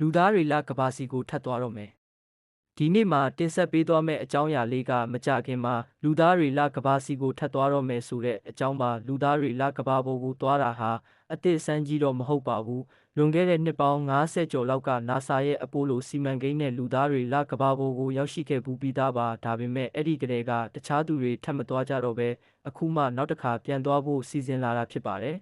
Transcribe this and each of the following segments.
လူသားတွေလကဘာစီကိုထပ်သွားတော့မယ်ဒီနေ့မှာတင်ဆက်ပေးသွားမယ့်အကြောင်းအရာလေးကမကြခင်မှာလူသားတွေလကဘာစီကိုထပ်သွားတော့မယ်ဆိုတဲ့အကြောင်းပါလူသားတွေလကဘာပေါ်ကိုသွားတာဟာအသစ်ဆန်းကြီးတော့မဟုတ်ပါဘူးလွန်ခဲ့တဲ့နှစ်ပေါင်း90ကျော်လောက်က NASA ရဲ့အပိုလိုစီမံကိန်းနဲ့လူသားတွေလကဘာပေါ်ကိုရောက်ရှိခဲ့ဘူးပြီးသားပါဒါပေမဲ့အဲ့ဒီကလေးကတခြားသူတွေထပ်မသွားကြတော့ပဲအခုမှနောက်တစ်ခါပြန်သွားဖို့စီစဉ်လာတာဖြစ်ပါတယ်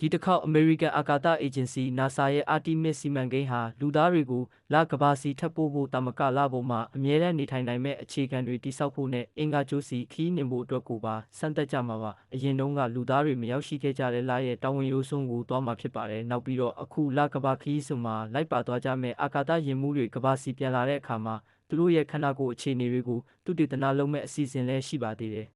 ဒီတစ်ခေါက် American အာကာသ Agency NASA ရဲ့ Artemis စီမံကိန်းဟာလူသားတွေကိုလကဘာစီထပ်ပို့ဖို့တာမကလပေါ်မှာအမြဲတမ်းနေထိုင်နိုင်မဲ့အခြေခံတွေတိစောက်ဖို့နဲ့အင်္ဂါကျိုးစီခီးနှင်ဖို့အတွက်ကိုပါစမ်းသပ်ကြမှာပါအရင်တုန်းကလူသားတွေမရောက်ရှိခဲ့ကြတဲ့လရဲ့တောင်ဝင်ရိုးစွန်းကိုသွားမှာဖြစ်ပါတယ်နောက်ပြီးတော့အခုလကဘာခီးဆိုမှာလိုက်ပါသွားကြမဲ့အာကာသယာဉ်မှုတွေကဘာစီပြန်လာတဲ့အခါမှာသူတို့ရဲ့ခန္ဓာကိုယ်အခြေအနေတွေကိုသူတည်တနာလုံးမဲ့အစီအစဉ်လည်းရှိပါသေးတယ်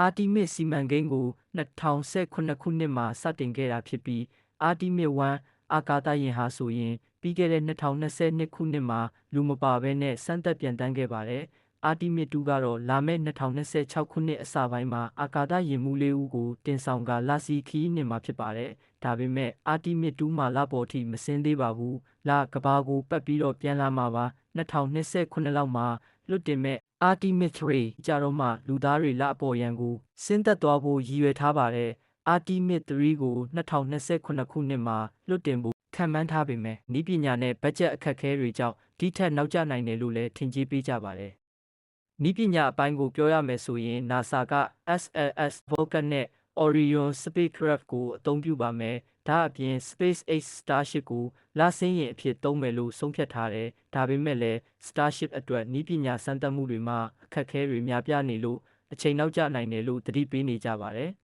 အာတီမစ်စီမံကိန်းကို2018ခုနှစ်မှာစတင်ခဲ့တာဖြစ်ပြီးအာတီမစ်1အာကာသယာဉ်ဟာဆိုရင်ပြီးခဲ့တဲ့2022ခုနှစ်မှာလူမပါဘဲနဲ့စမ်းသပ်ပြန်တန်းခဲ့ပါတယ်။အာတီမစ်2ကတော့လာမယ့်2026ခုနှစ်အစပိုင်းမှာအာကာသယာဉ်မှူးလေးဦးကိုတင်ဆောင်ကလာစီခီးနေမှာဖြစ်ပါတယ်။ဒါပေမဲ့အာတီမစ်2မှာလပေါ်ထိမစင်းသေးပါဘူး။လာကဘာကိုပတ်ပြီးတော့ပြန်လာမှာပါ2029လောက်မှာ လွတ်တင်မဲ့ Artemis 3ကြတော့မှလူသားတွေလအပေါ်ရန်ကိုဆင်းသက်သွားဖို့ရည်ရွယ်ထားပါတယ်။ Artemis 3ကို2029ခုနှစ်မှာလွတ်တင်ဖို့ခံမှန်းထားပေမဲ့ဤပညာနဲ့ဘတ်ဂျက်အခက်အခဲတွေကြောင့်ဒီထက်နောက်ကျနိုင်တယ်လို့လည်းထင်ကြေးပေးကြပါတယ်။ဤပညာအပိုင်းကိုပြောရမယ်ဆိုရင် NASA က SLS Vulcan နဲ့ Orion spacecraft ကိုအသုံးပြုပါမယ်။ဒါအပြင် SpaceX Starship ကိုလာဆင်းယာဉ်အဖြစ်သုံးမယ်လို့ဆုံးဖြတ်ထားတယ်။ဒါပေမဲ့လည်း Starship အတွက်ဤပညာစမ်းသပ်မှုတွေမှာအခက်အခဲတွေများပြားနေလို့အချိန်နောက်ကျနိုင်တယ်လို့သတိပေးနေကြပါတယ်။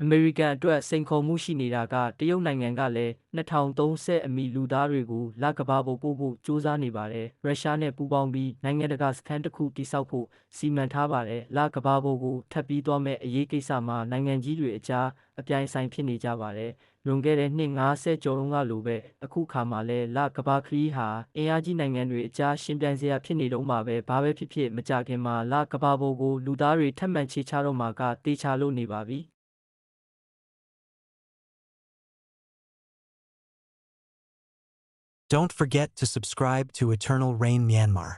American အတွက်စိန်ခေါ်မှုရှိနေတာကတရုတ်နိုင်ငံကလည်း2030အမီလူသားတွေကိုလကဘာပေါ်ပို့ဖို့စူးစမ်းနေပါတယ်။ရုရှားနဲ့ပူးပေါင်းပြီးနိုင်ငံတကာစခန်းတစ်ခုတိစောက်ဖို့စီမံထားပါတယ်။လကဘာပေါ်ကိုထပ်ပြီးသွားမဲ့အရေးကိစ္စမှာနိုင်ငံကြီးတွေအကြားအပြိုင်ဆိုင်ဖြစ်နေကြပါတယ်။လွန်ခဲ့တဲ့နှစ်90ကျော်တုန်းကလိုပဲအခုခါမှာလဲလကဘာခရီးဟာအင်အားကြီးနိုင်ငံတွေအကြားရှင်ပြိုင်စရာဖြစ်နေတော့မှာပဲဘာပဲဖြစ်ဖြစ်မကြခင်မှာလကဘာပေါ်ကိုလူသားတွေထပ်မံချေချတော့မှာကတေချာလို့နေပါပြီ။ Don't forget to subscribe to Eternal Rain Myanmar.